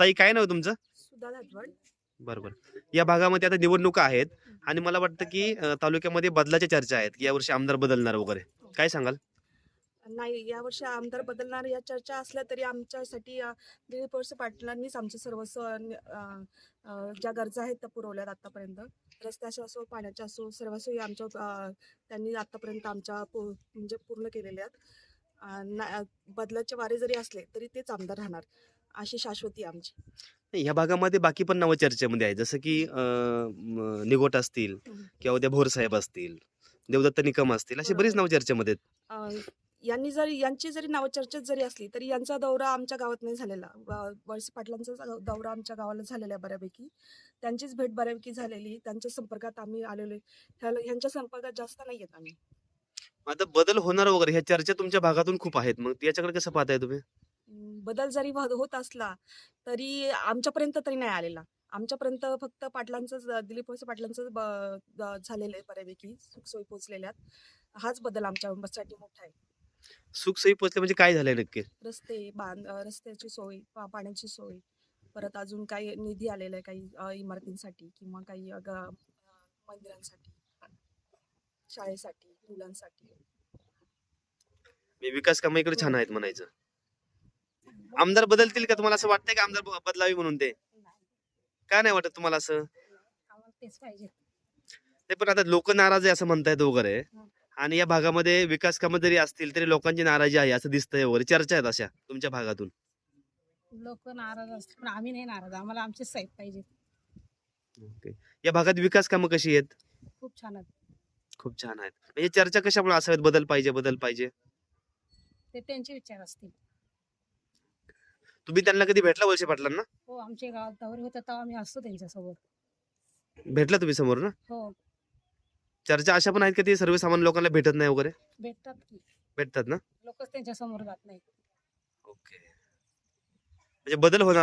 ताई काय नाव तुमचं? सुधा धाटवड बरोबर. या भागामध्ये आता निवडणुका आहेत आणि मला वाटतं की अं, तालुक्यामध्ये बदलाच्या चर्चा आहेत की यावर्षी आमदार बदलणार वगैरे. काय सांगाल? नाही यावर्षी आमदार बदलणार या चर्चा असल्या तरी आमच्यासाठी अ, दिलीप वळसे पाटलांनीच आमचे सर्वस्व अ, अ, ज्या गरजा आहेत त्या पुरवल्यात आतापर्यंत. रस्त्याच्या असो पाण्याच्या असो सर्व सोयी आमच्या अ, त्यांनी आतापर्यंत आमच्या पू- म्हणजे पूर्ण केलेल्या आहेत. अ, ना- बदलाचे वारे जरी असले तरी तेच आमदार राहणार. अशी शाश्वती आहे आमची ह्या भागामध्ये बाकी पण नावं चर्चेमध्ये आहेत. जसं की अं, निगोट असतील. किंवा उद्या भोर साहेब असतील देवदत्त निकम असतील अशी बरीच. नावं चर्चेमध्ये आहेत. अ, यांनी जरी यांची जरी नावं चर्चेत जरी असली तरी यांचा दौरा आमच्या गावात नाही झालेला. व- वळसे पाटलांचा ज- दौरा आमच्या गावाला झालेला आहे बऱ्यापैकी. त्यांचीच भेट बऱ्यापैकी झालेली त्यांच्या संपर्कात आम्ही आलेलो आहे. ह्या- ह्यांच्या संपर्कात जास्त नाही येत आम्ही. आता बदल होणार वगैरे ह्या चर्चा तुमच्या भागातून खूप आहेत. मग याच्याकडे कसं पाहताय तुम्ही? बदल जरी होत असला तरी आमच्यापर्यंत तरी नाही आलेला. आमच्यापर्यंत फक्त पाटलांचंच दिलीप वळसे द- झालेलं आहे बऱ्यापैकी सुखसोयी पोचलेल्यात हाच बदल आमच्यासाठी मोठा आहे. सुखसोयी पोचले म्हणजे काय झालंय नक्की रस्ते बांध रस्त्याची सोय पाण्याची सोय परत अजून काही निधी आलेला आहे काही इमारतींसाठी किंवा काही मंदिरांसाठी शाळेसाठी मुलांसाठी. मी विकास कामं इकडे छान आहेत म्हणायचं. आमदार बदलतील का तुम्हाला असं वाटतंय का आमदार ब- बदलावी म्हणून ते? का नाही वाटत तुम्हाला असं? आम्हाला तेच पाहिजे. ते पण आता लोक नाराज आहे असं म्हणतायत वगैरे. आणि या भागामध्ये विकास कामं जरी असतील तरी लोकांची नाराजी आहे असं दिसतंय वगैरे. चर्चा आहेत अशा तुमच्या भागातून. लोक नाराज असतात पण आम्ही नाही नाराज. आम्हाला आमचे साहेब पाहिजे ओके. या भागात विकास कामं कशी आहेत? खूप छान आहेत. खूप छान आहेत. म्हणजे चर्चा कशामुळे असाव्यात? बदल पाहिजे बदल पाहिजे. ते त्यांचे विचार असतील. तुम्ही त्यांना कधी भेटला वळसे पाटलांना? हो आमच्या गावात दौरे होतात तेव्हा आम्ही असतो त्यांच्यासोबत. भेटला तुम्ही समोर ना? हो. चर्चा अशा पण आहेत का ते सर्वसामान्य लोकांना भेटत नाही वगैरे? भेटतात की. भेटतात ना? लोकच त्यांच्यासमोर जात नाही ओके. म्हणजे बदल होणार